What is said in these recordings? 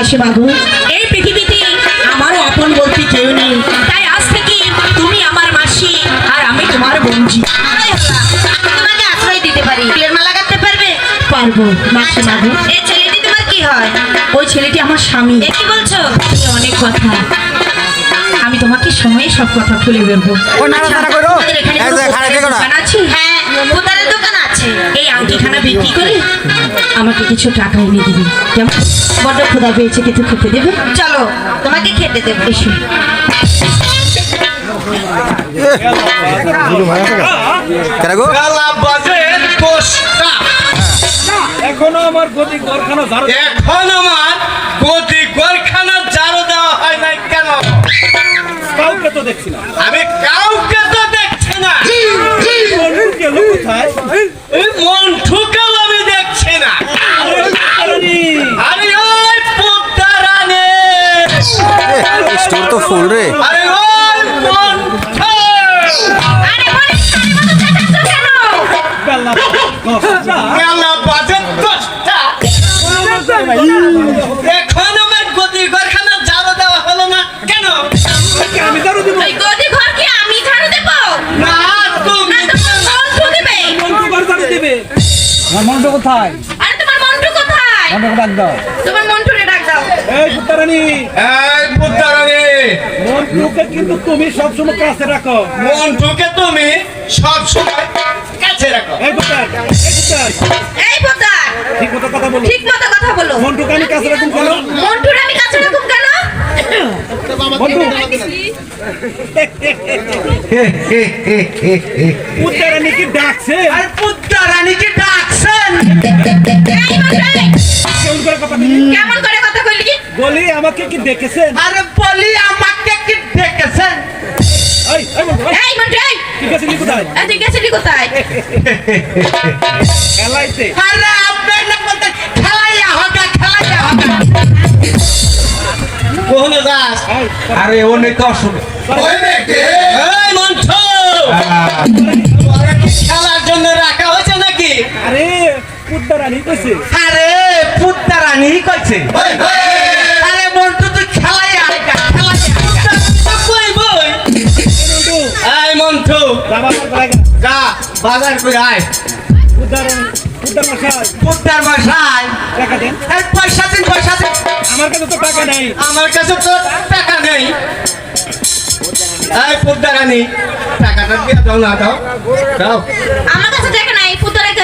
মাসি বাবু। এই পৃথিবীতে আমারও আপন বলতে কেউ নেই। তাই আজ থেকে তুমি আমার মাসি আর আমি তোমার বঞ্জি আমি তোমাকে আশ্রয় দিতে পারি। ফুলের মালা গাঁথতে পারবে? পারব মাসি বাবু। এই ছেলেটি তোমার কি হয়? ওই ছেলেটি আমার স্বামী। কি বলছো? অনেক কথা। আমি তোমাকে সময়ে সব কথা খুলে। তোমাদের এখানে আছে? হ্যাঁ এই আংটিখানা বিক্রি করে আমাকে কিছু টাকা এনে দিবি। কেমন? বড্ড ক্ষুধা পেয়েছে কিছু খেতে দেবে? চলো তোমাকে খেতে দেবো। এসো। এখনও আমার গতি কারখানা এখন আমার গদি গোরখানা জারো দেওয়া হয় নাই কেন? কাউকে তো দেখছি না। আমি দশটা। বাজে দশটা। এখন আমার গদি গোরখানা জারো দেওয়া হলো না। কেন? আমি ঝাড়ু দিব। গদি ঘর কি আমি ঝাড়ু দেবো? না তুমি মন্টু দেবে। মন্টু ঘর ঝাড়ু দিবে। আমার মন্টু কোথায়? আরে তোমার মন্টু কোথায়? মন্টু ডাক দাও। তোমার মন্টুরে ডাক দাও। এই পুত্তারানি এই পুত্তা মন্টুকে কিন্তু তুমি সবসময় কাছে রাখো। মন্টুকে তুমি সব বলো। মন্টুকে আমি কাছে রাখুন কেন? মন্টুরে আমি কাছে রাখুম কেন? মন্টু। পুত্তারানি কি ডাকছে আর পুত্তা রানীকে ডাকছেন কেমন করে কথা বলি কেমন করে কথা কইলি বলি আমাকে কি দেখেছেন আরে বলি আমাকে কি ডেকেছেন? এই এই মন্টু এই, এই মন্টু এই। ঠিক আছে নি কোথায়? কোথায়? খেলাইতে। আরে ও নেই অসুবিধা ওই নাকি এই মন্ঠ ওরা খেলার জন্য রাখা হয়েছে নাকি? আরে পুত্তারানি কইছে। আরে পুত্তা রানী কইছে। আরে মন্টু তুই আইকা খেলাইয়া কই বই? মন্টু যা বাজার করে আয়। পুত্তারানি পুত্তার মশাই পুত্তার বাসায়। টাকা দেন। পয়সা দিন পয়সা দিন। আমার কাছে তো টাকা নাই। আমার কাছে তো এই পুত্তার রানী টাকাটা দিয়ে দাও না দাও। দাও। আমার কাছে টাকা নাই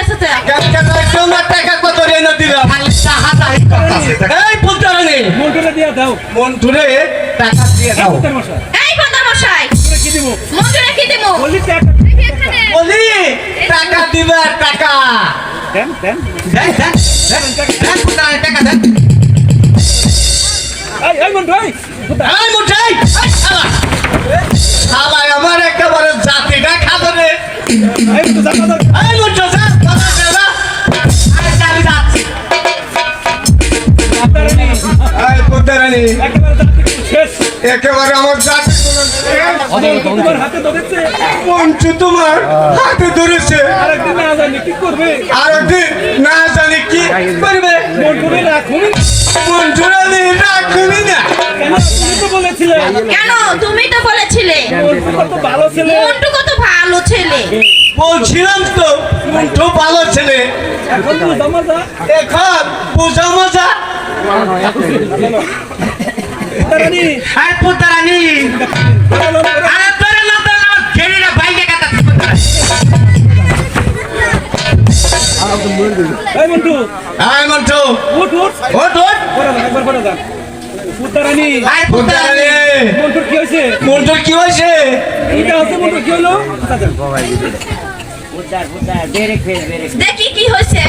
আছে। কেন কেন তোমার টাকা কত রেনো দিল? খালি সাহায্য করতেছে এই পুত্তার রানী মন্টুরে দিয়া দাও। মন্টুরে টাকা দিয়ে দাও। এই পোতা মশাই। কি দিব? মন্টুরে কি দেবো? বলি টাকা। বলি টাকা দিবে টাকা। দেন দেন। দেন দেন দেন দেন পুত্তার রানী টাকা দেন। এই এই মন্টু এই শালা শালা আমার একেবারে জাতিটা খাবে এই তো জানা দাও এই মুঠো যা বাবা যা আরে চাবি যাচ্ছি। এই পুত্তারানী একেবারে জাতি শেষ একেবারে আমার জাতি তোমার হাতে ধরেছে পঞ্চু তোমার হাতে ধরেছে। আরেকদিন না জানি কি করবে। আর একদিন না জানি কি করবে। মন্টুরে রাখুন কেন? তুমি তো বলেছিলে? কেন? তুমি তো বলেছিলে। মন্টু কত ভালো ছেলে। মন্টু কত ভালো ছেলে বলছিলাম তো মন্টু ভালো ছেলে। এখন বোঝা মজা। আর পুত্রানি। আরে তোর না তোর না ঘেরিটা বাইকে কাটা এই মন্টু। আয় মন্টু। উঠ উঠ। ওট ওট করে একবার দাও পুতারানি আই পুতারানি মন্টুর কি হইছে মন্টুর কি হইছে এটা হচ্ছে মন্টুর কি হলো? উদ্ধার উদ্ধার বেরেক বেরেক দেখি কি হয়েছে।